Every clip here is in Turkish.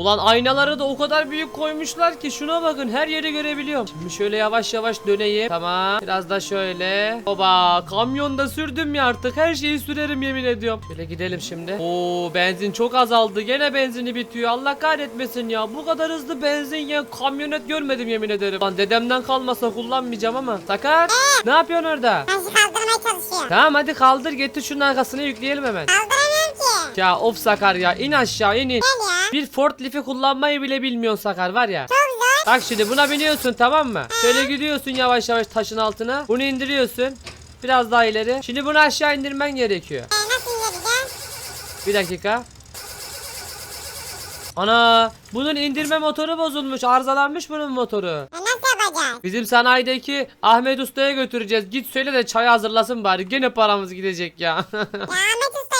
Ulan aynaları da o kadar büyük koymuşlar ki şuna bakın her yeri görebiliyorum. Şimdi şöyle yavaş yavaş döneyim. Tamam. Biraz da şöyle. Oba kamyonda sürdüm ya artık her şeyi sürerim yemin ediyorum. Şöyle gidelim şimdi. Oo benzin çok azaldı. Gene benzini bitiyor. Allah kahretmesin ya. Bu kadar hızlı benzin ya kamyonet görmedim yemin ederim. Lan dedemden kalmasa kullanmayacağım ama. Sakar. Ne yapıyorsun orada? Ben sizi kaldırmaya çalışıyorum. Tamam hadi kaldır getir şunun arkasına yükleyelim hemen. Kaldıramıyorum ki. Ya of Sakar ya in aşağı in in. Gel ya. Bir forklifti kullanmayı bile bilmiyorsun Sakar var ya. Çok zor. Bak şimdi buna biniyorsun tamam mı? Şöyle gidiyorsun yavaş yavaş taşın altına. Bunu indiriyorsun. Biraz daha ileri. Şimdi bunu aşağı indirmen gerekiyor. Ee, nasıl indireceğim? Bir dakika. Ana bunun indirme motoru bozulmuş. Arızalanmış bunun motoru. E, nasıl yapacağız? Bizim sanayideki Ahmet Usta'ya götüreceğiz. Git söyle de çay hazırlasın bari. Gene paramız gidecek ya. ya Ahmet Usta.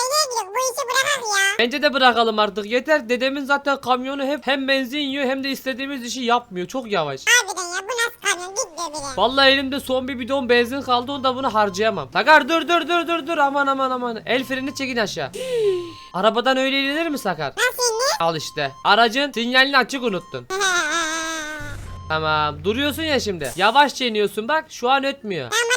Bu işi bırakak ya. Bence de bırakalım artık. Yeter. Dedemin zaten kamyonu hep hem benzin yiyor hem de istediğimiz işi yapmıyor. Çok yavaş. Harbiden ya bu nasıl kamyon gitmiyor bile. Vallahi elimde son bir bidon benzin kaldı onu da bunu harcayamam. Sakar dur dur dur dur dur aman aman aman. El freni çekin aşağı. Arabadan öyle inilir mi Sakar? Nasıl? Al işte. Aracın sinyalini açık unuttun. Tamam duruyorsun ya şimdi. Yavaşça iniyorsun bak şu an ötmüyor. tamam.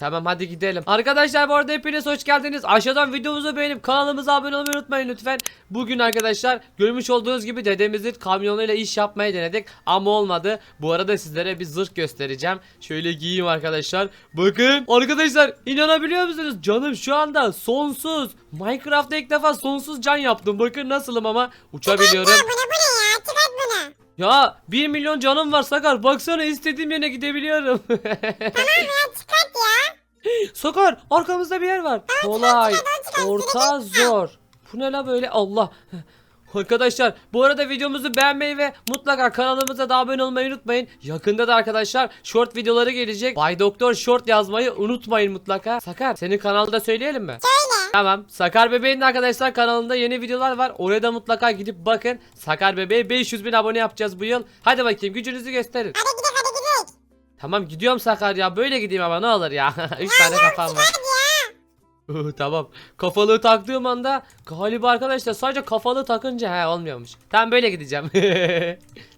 Tamam hadi gidelim. Arkadaşlar bu arada hepiniz hoş geldiniz. Aşağıdan videomuzu beğenip kanalımıza abone olmayı unutmayın lütfen. Bugün arkadaşlar görmüş olduğunuz gibi dedemizin kamyonuyla iş yapmayı denedik ama olmadı. Bu arada sizlere bir zırh göstereceğim. Şöyle giyeyim arkadaşlar. Bakın arkadaşlar inanabiliyor musunuz? Canım şu anda sonsuz. Minecraft'ta ilk defa sonsuz can yaptım. Bakın nasılım ama uçabiliyorum. Ya bu ne bu ne ya? Çıkart bunu. Ya 1 milyon canım var Sakar. Baksana istediğim yere gidebiliyorum. Ya çıkart. Sakar arkamızda bir yer var. Kolay, orta, zor. Bu ne la böyle Allah. Arkadaşlar bu arada videomuzu beğenmeyi ve mutlaka kanalımıza da abone olmayı unutmayın. Yakında da arkadaşlar short videoları gelecek. Bay Doktor short yazmayı unutmayın mutlaka. Sakar senin kanalda söyleyelim mi? Söyle. Tamam. Sakar Bebeğin de arkadaşlar kanalında yeni videolar var. Oraya da mutlaka gidip bakın. Sakar Bebeğe 500 bin abone yapacağız bu yıl. Hadi bakayım gücünüzü gösterin. Hadi. Tamam gidiyorum Sakar ya böyle gideyim ama ne olur ya. 3 tane kafam var. Tamam. Kafalığı taktığım anda galiba arkadaşlar sadece kafalığı takınca he olmuyormuş. Tamam böyle gideceğim.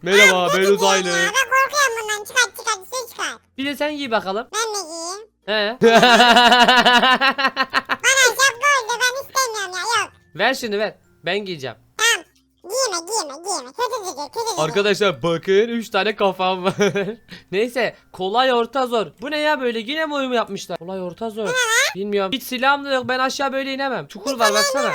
Merhaba ben uzaylı. Ben korkuyorum bundan. Çıkart çıkart üstüne çıkart. Bir de sen giy bakalım. Ben de giyeyim. He. Bana şapka oldu ben istemiyorum ya yok. ver şunu ver. Ben giyeceğim. Arkadaşlar bakın 3 tane kafam var. Neyse kolay orta zor. Bu ne ya böyle yine mi uyum yapmışlar? Kolay orta zor. Bilmiyorum. Hiç silahım da yok ben aşağı böyle inemem. Çukur var baksana. Gel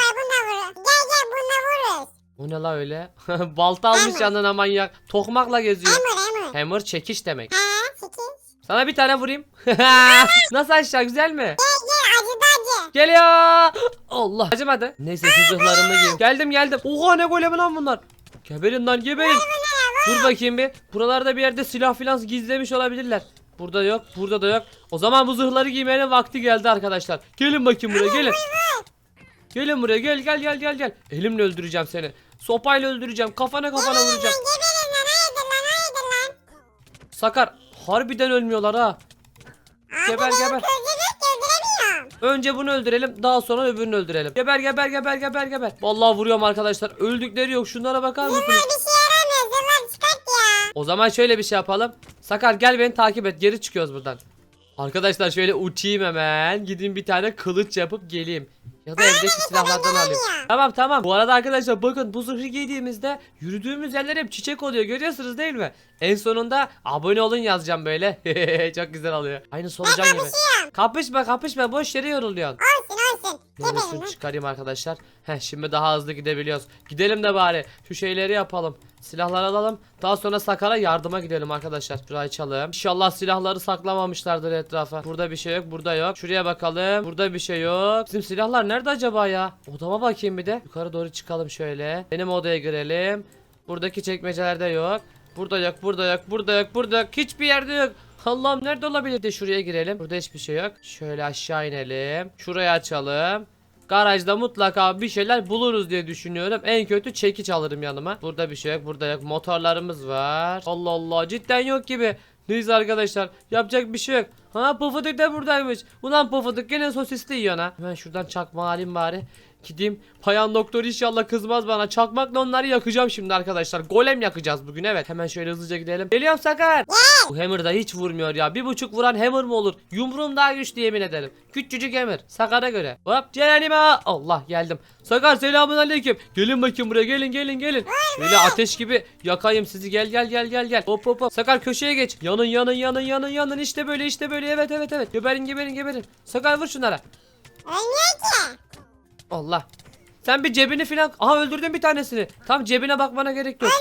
gel bununla vururuz. O ne la öyle? Balta almış Hammer. yanına manyak. Tokmakla geziyor. Emur emur. Hammer çekiş demek. Ha sekiz. Sana bir tane vurayım. Nasıl aşağı güzel mi? Gel gel acıdı acı. Geliyor. Allah. Acımadı. Neyse şu zırhlarımı giyeyim. Geldim geldim. Oha ne golemi lan bunlar. Geberin lan geberin. Dur bakayım bir. Buralarda bir yerde silah filan gizlemiş olabilirler. Burada yok, burada da yok. O zaman bu zırhları giymenin vakti geldi arkadaşlar. Gelin bakayım buraya, gelin. Gelin buraya, gel gel gel gel gel. Elimle öldüreceğim seni. Sopayla öldüreceğim. Kafana kafana vuracağım. Sakar, harbiden ölmüyorlar ha. Geber, geber. kızım yok ki öldüremiyorum. Önce bunu öldürelim, daha sonra öbürünü öldürelim. Geber geber geber geber geber. Vallahi vuruyorum arkadaşlar. Öldükleri yok. Şunlara bakar mısınız? Bunlar bir şey yaramıyor zırhlar çıkart ya. O zaman şöyle bir şey yapalım. Sakar gel beni takip et. Geri çıkıyoruz buradan. Arkadaşlar şöyle uçayım hemen. Gideyim bir tane kılıç yapıp geleyim. Ya da evdeki silahlardan alayım. gelemiyor. Tamam tamam. Bu arada arkadaşlar bakın bu zırhı giydiğimizde yürüdüğümüz yerler hep çiçek oluyor. Görüyorsunuz değil mi? En sonunda abone olun yazacağım böyle. Çok güzel oluyor. Aynı solucan gibi. kapışıyorum. Kapışma kapışma boş yere yoruluyorsun. Olsun Şunu Geberin lan. çıkarayım arkadaşlar. Heh şimdi daha hızlı gidebiliyoruz. Gidelim de bari. Şu şeyleri yapalım. Silahları alalım. Daha sonra Sakar'a yardıma gidelim arkadaşlar. Şurayı açalım. İnşallah silahları saklamamışlardır etrafa. Burada bir şey yok. Burada yok. Şuraya bakalım. Burada bir şey yok. Bizim silahlar nerede acaba ya? Odama bakayım bir de. Yukarı doğru çıkalım şöyle. Benim odaya girelim. Buradaki çekmecelerde yok. Burada yok. Burada yok. Burada yok. Burada yok. Hiçbir yerde yok. Allah'ım nerede olabilir de şuraya girelim. Burada hiçbir şey yok. Şöyle aşağı inelim. Şurayı açalım. Garajda mutlaka bir şeyler buluruz diye düşünüyorum. En kötü çekiç alırım yanıma. Burada bir şey yok. Burada yok. Motorlarımız var. Allah Allah. Cidden yok gibi. Neyse arkadaşlar. Yapacak bir şey yok. Ha pofuduk da buradaymış. Ulan pofuduk gene sosisli yiyorsun ha. Hemen şuradan çakma alayım bari. Gideyim. Payan doktor inşallah kızmaz bana. Çakmakla onları yakacağım şimdi arkadaşlar. Golem yakacağız bugün evet. Hemen şöyle hızlıca gidelim. Geliyorum Sakar. Bu hammer da hiç vurmuyor ya. Bir buçuk vuran hammer mı olur? Yumruğum daha güçlü yemin ederim. Küçücük hammer. Sakar'a göre. Hop Celalima. Allah geldim. Sakar selamun aleyküm. Gelin bakayım buraya gelin gelin gelin. Şöyle ateş gibi yakayım sizi. Gel gel gel gel gel. Hop hop hop. Sakar köşeye geç. Yanın yanın yanın yanın yanın. İşte böyle işte böyle. Evet evet evet. Geberin geberin geberin. Sakar vur şunlara. Ki. Allah. Sen bir cebini filan... Aha öldürdün bir tanesini. Tam cebine bakmana gerek yok.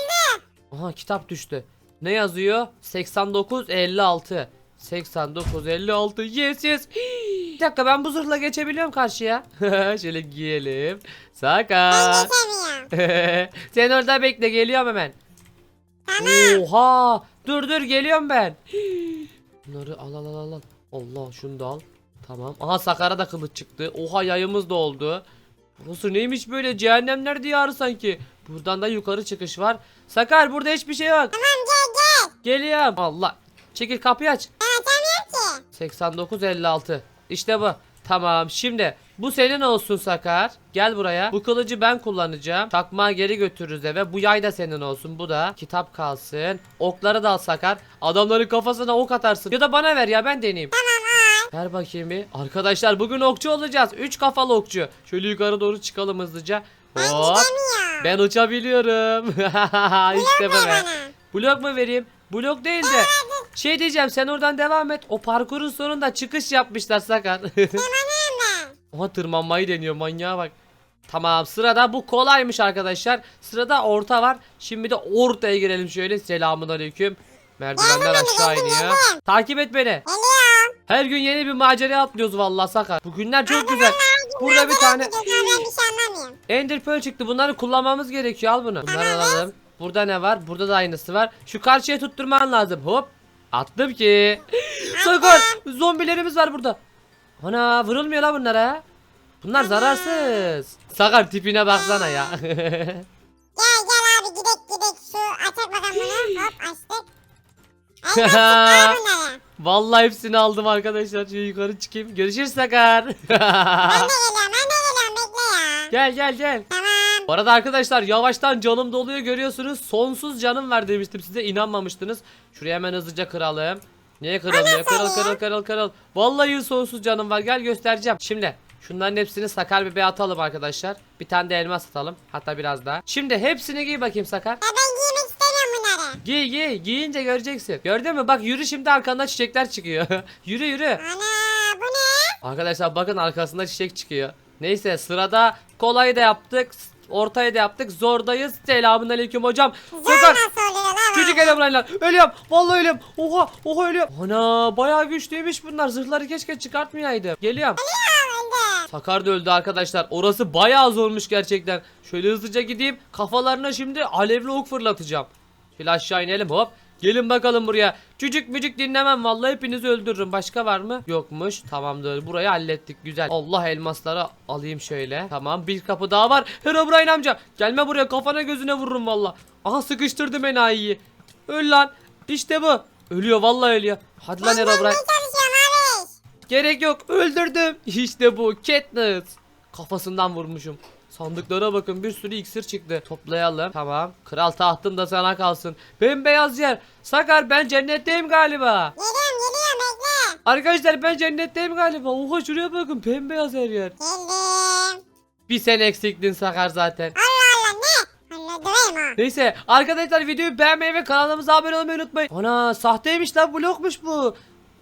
Aha kitap düştü. Ne yazıyor? 89 56. 89 56. Yes yes. Hii. Bir dakika ben bu zırhla geçebiliyorum karşıya. Şöyle giyelim. Saka. Sen orada bekle geliyorum hemen. Tamam. Oha. Dur dur geliyorum ben. Hii. Bunları al al al al. al. Allah şunu da al. Tamam. Aha Sakar'a da kılıç çıktı. Oha yayımız da oldu. Burası neymiş böyle cehennemler diyarı sanki. Buradan da yukarı çıkış var. Sakar burada hiçbir şey yok. Tamam gel gel. Geliyorum. Allah. Çekil kapıyı aç. Açamıyorum ki. 89 56. İşte bu. Tamam şimdi bu senin olsun Sakar. Gel buraya. Bu kılıcı ben kullanacağım. Takmağı geri götürürüz eve. Bu yay da senin olsun. Bu da. Kitap kalsın. Okları da al Sakar. Adamların kafasına ok atarsın. Ya da bana ver ya ben deneyeyim. Ver bakayım bir. Arkadaşlar bugün okçu olacağız. 3 kafalı okçu. Şöyle yukarı doğru çıkalım hızlıca. Ben Hop. Ben uçabiliyorum. işte bana. Blok mu vereyim? Blok değil de. Şey diyeceğim sen oradan devam et. O parkurun sonunda çıkış yapmışlar Sakar. Oha tırmanmayı deniyor manyağa bak. Tamam sırada bu kolaymış arkadaşlar. Sırada orta var. Şimdi de ortaya girelim şöyle. Selamun aleyküm. Merdivenler Geldim, aşağı iniyor. Takip et beni. Her gün yeni bir macera atlıyoruz vallahi Sakar. Bugünler çok güzel. Burada bir tane şey. Ender Pearl çıktı. Bunları kullanmamız gerekiyor. Al bunu. Bunları alalım. Burada ne var? Burada da aynısı var. Şu karşıya tutturman lazım. Hop. Attım ki. Sakar. Zombilerimiz var burada. Ana vurulmuyor la bunlara. Bunlar zararsız. Sakar tipine baksana ya. Gel gel abi gidek gidek şu açak bakalım bunu. Hop açtık. Ay nasıl al bunları. Vallahi hepsini aldım arkadaşlar. Şu yukarı çıkayım. Görüşürüz Sakar. Ben de geliyorum ben de geliyorum bekle ya. gel gel gel. Tamam. Bu arada arkadaşlar yavaştan canım doluyor görüyorsunuz. Sonsuz canım var demiştim size inanmamıştınız. Şuraya hemen hızlıca kıralım. Niye kırılmıyor? Kırıl kırıl kırıl kırıl. Vallahi sonsuz canım var. Gel göstereceğim. Şimdi şunların hepsini Sakar bebeğe atalım arkadaşlar. Bir tane de elmas atalım. Hatta biraz daha. Şimdi hepsini giy bakayım Sakar. Ya ben. Giy giy. Giyince göreceksin. Gördün mü? Bak yürü şimdi arkanda çiçekler çıkıyor. yürü yürü. Ana bu ne? Arkadaşlar bakın arkasında çiçek çıkıyor. Neyse sırada kolayı da yaptık. Ortayı da yaptık. Zordayız. Selamun aleyküm hocam. Zor Sakar. nasıl oluyor lan? Çocuk elemanlar. Ölüyorum. Vallahi ölüyorum. Oha. Oha ölüyorum. Ana bayağı güçlüymüş bunlar. Zırhları keşke çıkartmayaydım. Geliyorum. Sakar da öldü arkadaşlar. Orası bayağı zormuş gerçekten. Şöyle hızlıca gideyim. Kafalarına şimdi alevli ok fırlatacağım. Şöyle aşağı inelim hop. Gelin bakalım buraya. Çocuk mücük dinlemem vallahi hepinizi öldürürüm. Başka var mı? Yokmuş. Tamamdır. Burayı hallettik. Güzel. Allah elmasları alayım şöyle. Tamam. Bir kapı daha var. Herobrine amca. Gelme buraya. Kafana gözüne vururum valla. Aha sıkıştırdım enayiyi. Öl lan. İşte bu. Ölüyor vallahi ölüyor. Hadi lan Herobrine. Gerek yok. Öldürdüm. İşte bu. Katniss. Kafasından vurmuşum. Sandıklara bakın bir sürü iksir çıktı. Toplayalım. Tamam. Kral tahtın da sana kalsın. Bembeyaz yer. Sakar ben cennetteyim galiba. Geliyorum geliyorum bekle. Arkadaşlar ben cennetteyim galiba. Oha şuraya bakın bembeyaz her yer. Geldim. Bir sen eksiktin Sakar zaten. Allah Allah ne? Neyse arkadaşlar videoyu beğenmeyi ve kanalımıza abone olmayı unutmayın. Ana sahteymiş lan blokmuş bu.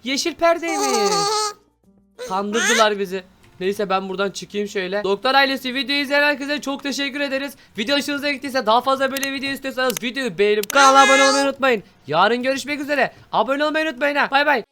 Yeşil perdeymiş. Kandırdılar bizi. Neyse ben buradan çıkayım şöyle. Doktor ailesi videoyu izleyen herkese çok teşekkür ederiz. Video hoşunuza gittiyse daha fazla böyle video istiyorsanız videoyu beğenip kanala abone olmayı unutmayın. Yarın görüşmek üzere. Abone olmayı unutmayın ha. Bay bay.